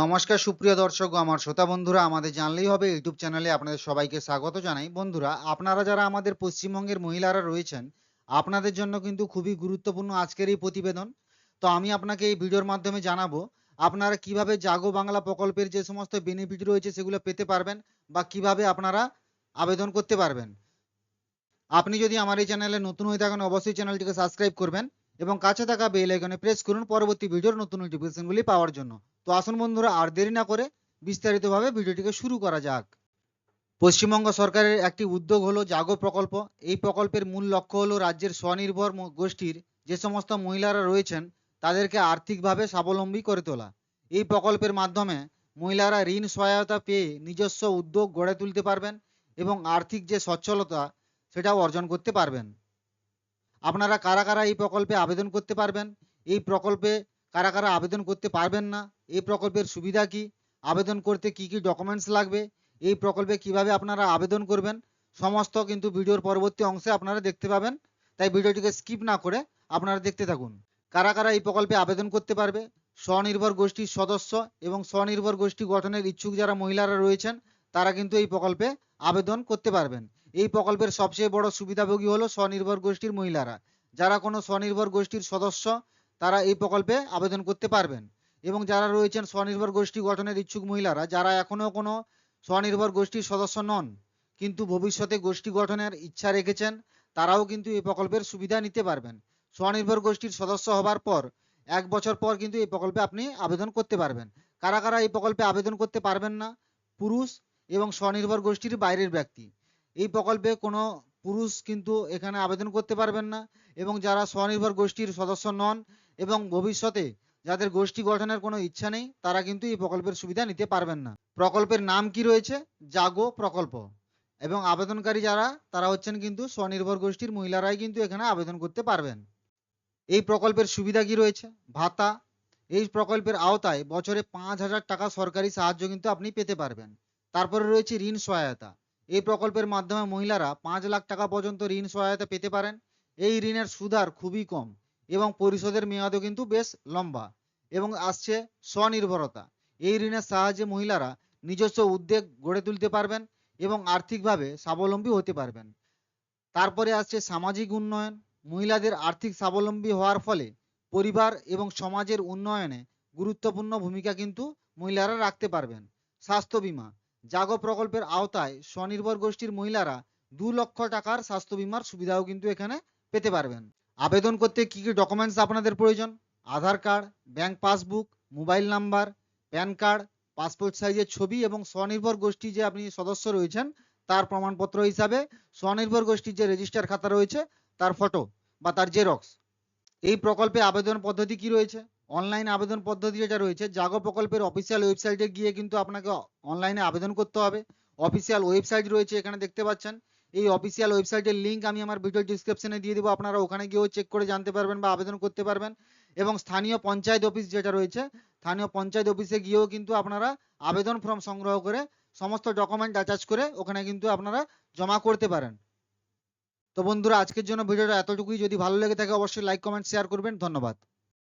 নমস্কার, সুপ্রিয় দর্শক আমার শ্রোতা বন্ধুরা, আমাদের জানলেই হবে, ইউটিউব চ্যানেলে আপনাদের সবাইকে স্বাগত জানাই। বন্ধুরা, আপনারা যারা আমাদের পশ্চিমবঙ্গের মহিলারা রয়েছেন, আপনাদের জন্য কিন্তু খুবই গুরুত্বপূর্ণ আজকের এই প্রতিবেদন। তো আমি আপনাকে এই ভিডিওর মাধ্যমে জানাব, আপনারা কীভাবে জাগো বাংলা প্রকল্পের যে সমস্ত বেনিফিট রয়েছে সেগুলো পেতে পারবেন বা কীভাবে আপনারা আবেদন করতে পারবেন। আপনি যদি আমার এই চ্যানেলে নতুন হয়ে থাকেন, অবশ্যই চ্যানেলটিকে সাবস্ক্রাইব করবেন। এবং কাছে থাকা বেল আইকনে প্রেস করুন পরবর্তী ভিডিওর নতুন নোটিফিকেশনগুলি পাওয়ার জন্য। তো আসুন বন্ধুরা, আর দেরি না করে বিস্তারিতভাবে ভিডিওটিকে শুরু করা যাক। পশ্চিমবঙ্গ সরকারের একটি উদ্যোগ হলো জাগো প্রকল্প। এই প্রকল্পের মূল লক্ষ্য হলো রাজ্যের স্বনির্ভর গোষ্ঠীর যে সমস্ত মহিলারা রয়েছেন, তাদেরকে আর্থিকভাবে স্বাবলম্বী করে তোলা। এই প্রকল্পের মাধ্যমে মহিলারা ঋণ সহায়তা পেয়ে নিজস্ব উদ্যোগ গড়ে তুলতে পারবেন এবং আর্থিক যে সচ্ছলতা, সেটাও অর্জন করতে পারবেন। আপনারা কারা কারা এই প্রকল্পে আবেদন করতে পারবেন? এই প্রকল্পে কারা কারা আবেদন করতে পারবেন না? এই প্রকল্পের সুবিধা কি? আবেদন করতে কি কি ডকুমেন্টস লাগবে? এই প্রকল্পে কীভাবে আপনারা আবেদন করবেন? সমস্ত কিন্তু ভিডিওর পরবর্তী অংশে আপনারা দেখতে পাবেন। তাই ভিডিওটিকে স্কিপ না করে আপনারা দেখতে থাকুন। কারা কারা এই প্রকল্পে আবেদন করতে পারবে? স্বনির্ভর গোষ্ঠীর সদস্য এবং স্বনির্ভর গোষ্ঠী গঠনের ইচ্ছুক যারা মহিলারা রয়েছেন, তারা কিন্তু এই প্রকল্পে আবেদন করতে পারবেন। এই প্রকল্পের সবচেয়ে বড় সুবিধাভোগী হলো স্বনির্ভর গোষ্ঠীর মহিলারা। যারা কোনো স্বনির্ভর গোষ্ঠীর সদস্য, তারা এই প্রকল্পে আবেদন করতে পারবেন। এবং যারা রয়েছেন স্বনির্ভর গোষ্ঠী গঠনের ইচ্ছুক মহিলারা, যারা এখনও কোনো স্বনির্ভর গোষ্ঠীর সদস্য নন, কিন্তু ভবিষ্যতে গোষ্ঠী গঠনের ইচ্ছা রেখেছেন, তারাও কিন্তু এই প্রকল্পের সুবিধা নিতে পারবেন। স্বনির্ভর গোষ্ঠীর সদস্য হবার পর, এক বছর পর কিন্তু এই প্রকল্পে আপনি আবেদন করতে পারবেন। কারা কারা এই প্রকল্পে আবেদন করতে পারবেন না? পুরুষ এবং স্বনির্ভর গোষ্ঠীর বাইরের ব্যক্তি। এই প্রকল্পে কোনো পুরুষ কিন্তু এখানে আবেদন করতে পারবেন না এবং যারা স্বনির্ভর গোষ্ঠীর সদস্য নন এবং ভবিষ্যতে যাদের গোষ্ঠী গঠনের কোনো ইচ্ছা নেই, তারা কিন্তু এই প্রকল্পের সুবিধা নিতে পারবেন না। প্রকল্পের নাম কি রয়েছে? জাগো প্রকল্প। এবং আবেদনকারী যারা, তারা হচ্ছেন কিন্তু স্বনির্ভর গোষ্ঠীর মহিলারাই কিন্তু এখানে আবেদন করতে পারবেন। এই প্রকল্পের সুবিধা কি রয়েছে? ভাতা। এই প্রকল্পের আওতায় বছরে পাঁচ হাজার টাকা সরকারি সাহায্য কিন্তু আপনি পেতে পারবেন। তারপরে রয়েছে ঋণ সহায়তা। এই প্রকল্পের মাধ্যমে মহিলারা পাঁচ লাখ টাকা পর্যন্ত ঋণ সহায়তা পেতে পারেন। এই ঋণের সুদহার খুবই কম এবং পরিশোধের মেয়াদও কিন্তু বেশ লম্বা এবং আসছে স্বনির্ভরতা। এই ঋণের সাহায্যে মহিলারা নিজস্ব উদ্যোগ গড়ে তুলতে পারবেন এবং আর্থিকভাবে স্বাবলম্বী হতে পারবেন। তারপরে আসছে সামাজিক উন্নয়ন। মহিলাদের আর্থিক স্বাবলম্বী হওয়ার ফলে পরিবার এবং সমাজের উন্নয়নে গুরুত্বপূর্ণ ভূমিকা কিন্তু মহিলারা রাখতে পারবেন। স্বাস্থ্য বীমা। জাগো প্রকল্পের আওতায় স্বনির্ভর গোষ্ঠীর মহিলারা দু লক্ষ টাকার স্বাস্থ্য বীমার সুবিধাও কিন্তু এখানে পেতে পারবেন। আবেদন করতে কি কি ডকুমেন্টস আপনাদের প্রয়োজন? Aadhaar card bank passbook mobile number PAN card passport সাইজের ছবি এবং স্বনির্ভর গোষ্ঠী যে আপনি সদস্য রয়েছেন, তার প্রমাণপত্র হিসাবে স্বনির্ভর গোষ্ঠীর যে রেজিস্টার খাতা রয়েছে, তার ফটো বা তার জেরক্স এই প্রকল্পে আবেদন পদ্ধতি কি রয়েছে? অনলাইন আবেদন পদ্ধতি যেটা রয়েছে। জাগো প্রকল্পের অফিসিয়াল ওয়েবসাইটে গিয়ে কিন্তু আপনাকে অনলাইনে আবেদন করতে হবে। অফিসিয়াল ওয়েবসাইট রয়েছে, এখানে দেখতে পাচ্ছেন। এই অফিসিয়াল ওয়েবসাইটের লিঙ্ক আমি আমার ভিডিও ডিসক্রিপশনে দিয়ে দেবো। আপনারা ওখানে গিয়েও চেক করে জানতে পারবেন বা আবেদন করতে পারবেন। এবং স্থানীয় পঞ্চায়েত অফিস যেটা রয়েছে, স্থানীয় পঞ্চায়েত অফিসে গিয়েও কিন্তু আপনারা আবেদন ফর্ম সংগ্রহ করে সমস্ত ডকুমেন্ট অ্যাটাচ করে ওখানে কিন্তু আপনারা জমা করতে পারেন। তো বন্ধুরা, আজকের জন্য ভিডিওটা এতটুকুই। যদি ভালো লেগে থাকে, অবশ্যই লাইক কমেন্ট শেয়ার করবেন। ধন্যবাদ।